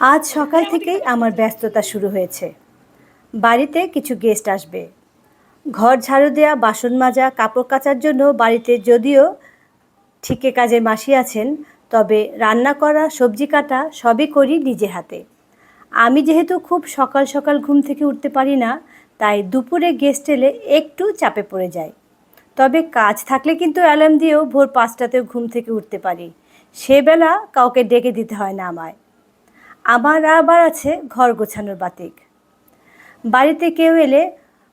আজ সকাল থেকেই আমার ব্যস্ততা শুরু হয়েছে। বাড়িতে কিছু গেস্ট আসবে। ঘর ঝাড়ু দেওয়া বাসন মাজা, কাপড় কাচার জন্য বাড়িতে যদিও ঠিকে কাজে মাসি আছেন, তবে রান্না করা, সবজি কাটা সবই করি নিজে হাতে। আমি যেহেতু খুব সকাল সকাল ঘুম থেকে উঠতে পারি না, তাই দুপুরে গেস্ট এলে একটু চাপে পড়ে যায় তবে কাজ থাকলে কিন্তু অ্যালার্ম দিয়েও ভোর পাঁচটাতেও ঘুম থেকে উঠতে পারি। সেবেলা কাউকে ডেকে দিতে হয় না আমায়। আমার আবার আছে ঘর গোছানোর বাতিক। বাড়িতে কেউ এলে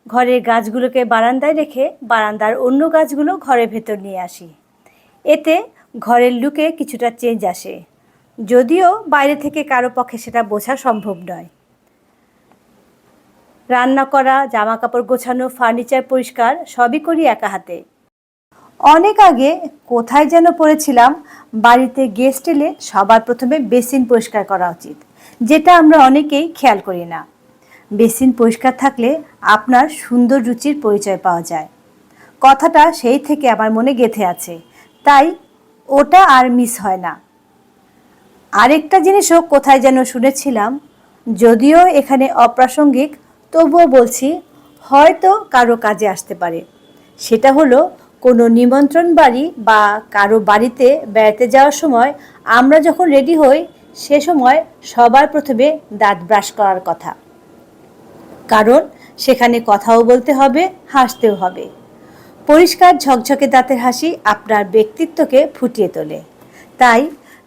ঘরের গাছগুলোকে বারান্দায় রেখে বারান্দার অন্য গাছগুলো ঘরের ভেতর নিয়ে আসি। এতে ঘরের লুকে কিছুটা চেঞ্জ আসে। যদিও বাইরে থেকে কারও পক্ষে সেটা বোঝা সম্ভব নয়। রান্না করা জামা কাপড় গোছানো ফার্নিচার পরিষ্কার, সবই করি একা হাতে। অনেক আগে কোথায় যেন পড়েছিলাম, বাড়িতে গেস্ট এলে সবার প্রথমে বেসিন পরিষ্কার করা উচিত। যেটা আমরা অনেকেই খেয়াল করি না। বেসিন পরিষ্কার থাকলে আপনার সুন্দর রুচির পরিচয় পাওয়া যায়। কথাটা সেই থেকে আমার মনে গেঁথে আছে, তাই ওটা আর মিস হয় না। আরেকটা জিনিসও কোথায় যেন শুনেছিলাম, যদিও এখানে অপ্রাসঙ্গিক, তবুও বলছি হয়তো কারও কাজে আসতে পারে। সেটা হলো কোনো নিমন্ত্রণ বাড়ি বা কারও বাড়িতে বেড়াতে যাওয়ার সময় আমরা যখন রেডি হই সে সময় সবার প্রথমে দাঁত ব্রাশ করার কথা। কারণ সেখানে কথাও বলতে হবে, হাসতেও হবে। পরিষ্কার ঝকঝকে দাঁতের হাসি আপনার ব্যক্তিত্বকে ফুটিয়ে তোলে। তাই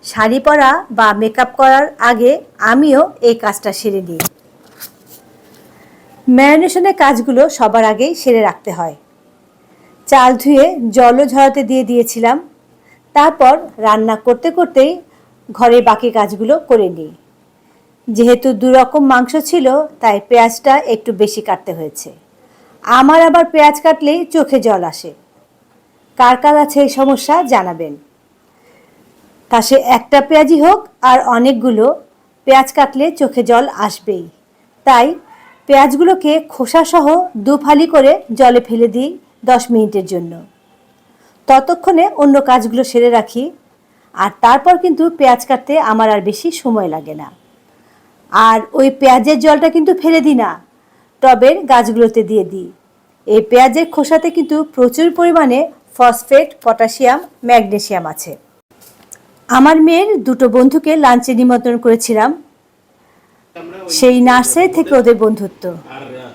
শাড়ি পরা বা মেকআপ করার আগে আমিও এই কাজটা সেরে নিই। ম্যারিনেশনের কাজগুলো সবার আগেই সেরে রাখতে হয়। চাল ধুয়ে জলও ঝরাতে দিয়ে দিয়েছিলাম। তারপর রান্না করতে করতেই ঘরের বাকি কাজগুলো করে নিই। যেহেতু দুরকম মাংস ছিল, তাই পেঁয়াজটা একটু বেশি কাটতে হয়েছে। আমার আবার পেঁয়াজ কাটলেই চোখে জল আসে। কার কার আছে এই সমস্যা জানাবেন। তা সে একটা পেঁয়াজই হোক আর অনেকগুলো, পেঁয়াজ কাটলে চোখে জল আসবেই। তাই পেঁয়াজগুলোকে খোসাসহ দু ফালি করে জলে ফেলে দিই দশ মিনিটের জন্য। ততক্ষণে অন্য কাজগুলো সেরে রাখি। আর তারপর কিন্তু পেঁয়াজ কাটতে আমার আর বেশি সময় লাগে না। আর ওই পেঁয়াজের জলটা কিন্তু ফেলে দিই না, টবের গাছগুলোতে দিয়ে দিই। এই পেঁয়াজের খোসাতে কিন্তু প্রচুর পরিমাণে ফসফেট, পটাশিয়াম ম্যাগনেসিয়াম আছে। আমার মেয়ের দুটো বন্ধুকে লাঞ্চে নিমন্ত্রণ করেছিলাম। সেই নার্সারি থেকে ওদের বন্ধুত্ব।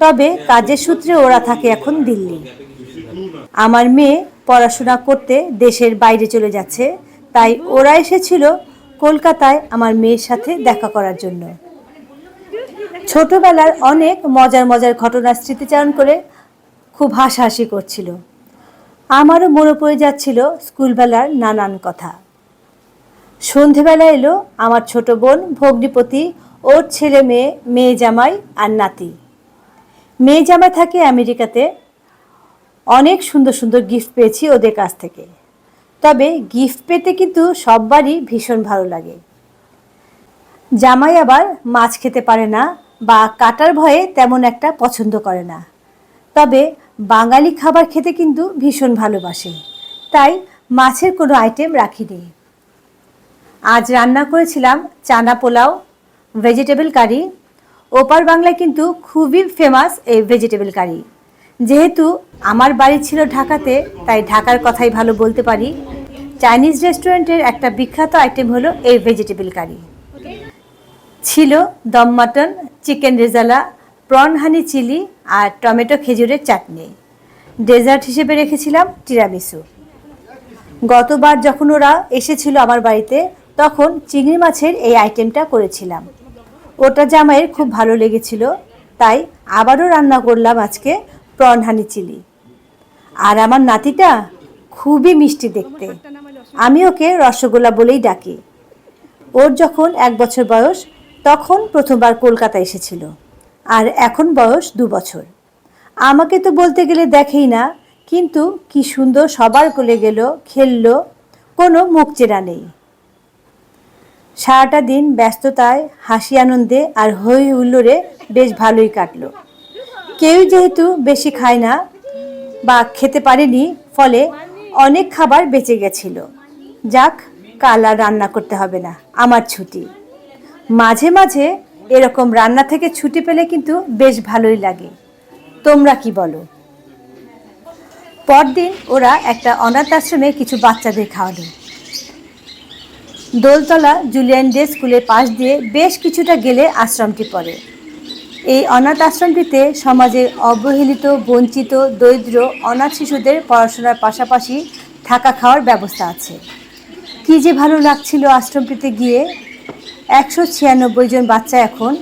তবে কাজের সূত্রে ওরা থাকে এখন দিল্লি। আমার মেয়ে পড়াশোনা করতে দেশের বাইরে চলে যাচ্ছে। তাই ওরা এসেছিল কলকাতায় আমার মেয়ের সাথে দেখা করার জন্য। ছোটবেলার অনেক মজার মজার ঘটনা স্মৃতিচারণ করে খুব হাসাহাসি করছিল। আমারও মনে পড়ে যাচ্ছিল স্কুলবেলার নানান কথা। সন্ধেবেলা এলো আমার ছোট বোন, ভগ্নিপতি, ওর ছেলে মেয়ে মেয়ে জামাই আর নাতি। মেয়ে জামাই থাকে আমেরিকাতে। অনেক সুন্দর সুন্দর গিফট পেয়েছি ওদের কাছ থেকে। তবে গিফট পেতে কিন্তু সববারই ভীষণ ভালো লাগে। জামাই আবার মাছ খেতে পারে না বা কাটার ভয়ে তেমন একটা পছন্দ করে না। তবে বাঙালি খাবার খেতে কিন্তু ভীষণ ভালোবাসে, তাই মাছের কোনো আইটেম রাখিনি। আজ রান্না করেছিলাম চানা পোলাও ভেজিটেবল কারি ওপার বাংলায় কিন্তু খুবই ফেমাস এই ভেজিটেবল কারি যেহেতু আমার বাড়ি ছিল ঢাকাতে, তাই ঢাকার কথাই ভালো বলতে পারি। চাইনিজ রেস্টুরেন্টের একটা বিখ্যাত আইটেম হলো এই ভেজিটেবল কারি। ছিল dum mutton, chicken rezala, prawn honey chilli আর টমেটো খেজুরের চাটনি। ডেজার্ট হিসেবে রেখেছিলাম টিরামিসু গতবার যখন ওরা এসেছিল আমার বাড়িতে, তখন চিংড়ি মাছের এই আইটেমটা করেছিলাম। ওটা জামাইয়ের খুব ভালো লেগেছিল, তাই আবারও রান্না করলাম আজকে প্রন হানি চিলি। আর আমার নাতিটা খুবই মিষ্টি দেখতে। আমি ওকে রসগোল্লা বলেই ডাকি। ওর যখন এক বছর বয়স, তখন প্রথমবার কলকাতা এসেছিল। আর এখন বয়স দু বছর। আমাকে তো বলতে গেলে দেখেই না, কিন্তু কি সুন্দর সবার কোলে গেল, খেললো, কোনো মুখ চেরা নেই। সারাটা দিন ব্যস্ততায়, হাসি আনন্দে আর হই হুল্লোড়ে বেশ ভালোই কাটলো। কেউ যেহেতু বেশি খায় না বা খেতে পারেনি, ফলে অনেক খাবার বেঁচে গেছিল। যাক, কাল আর রান্না করতে হবে না, আমার ছুটি। মাঝে মাঝে এরকম রান্না থেকে ছুটি পেলে কিন্তু বেশ ভালোই লাগে। তোমরা কি বলো? পরদিন ওরা একটা অনাথ আশ্রমে কিছু বাচ্চাদের খাওয়ালো। দোলতলা জুলিয়ান ডে স্কুলের পাশ দিয়ে বেশ কিছুটা গেলে আশ্রমটি পড়ে। এই অনাথ আশ্রমটিতে সমাজের অবহেলিত, বঞ্চিত, দরিদ্র, অনাথ শিশুদের পড়াশোনার পাশাপাশি থাকা খাওয়ার ব্যবস্থা আছে। কী যে ভালো লাগছিল আশ্রমটিতে গিয়ে। একশো ছিয়ানব্বই জন বাচ্চা এখন,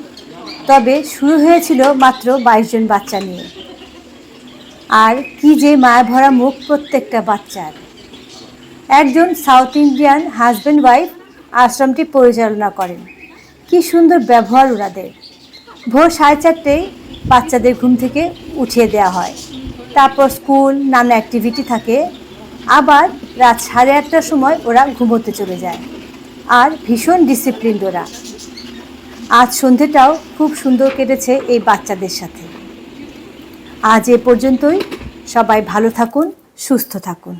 তবে শুরু হয়েছিল মাত্র বাইশ জন বাচ্চা নিয়ে। আর কি যে মায়া ভরা মুখ প্রত্যেকটা বাচ্চার। একজন সাউথ ইন্ডিয়ান হাজব্যান্ড ওয়াইফ আশ্রমটি পরিচালনা করেন। কি সুন্দর ব্যবহার ওনাদের। ভোর সাড়ে চারটেই বাচ্চাদের ঘুম থেকে উঠিয়ে দেওয়া হয়। তারপর স্কুল নানা অ্যাক্টিভিটি থাকে। আবার রাত সাড়ে আটটার সময় ওরা ঘুমোতে চলে যায়। আর ভীষণ ডিসিপ্লিন ওরা। আজ সন্ধেটাও খুব সুন্দর কেটেছে এই বাচ্চাদের সাথে। আজ এ পর্যন্তই। সবাই ভালো থাকুন, সুস্থ থাকুন।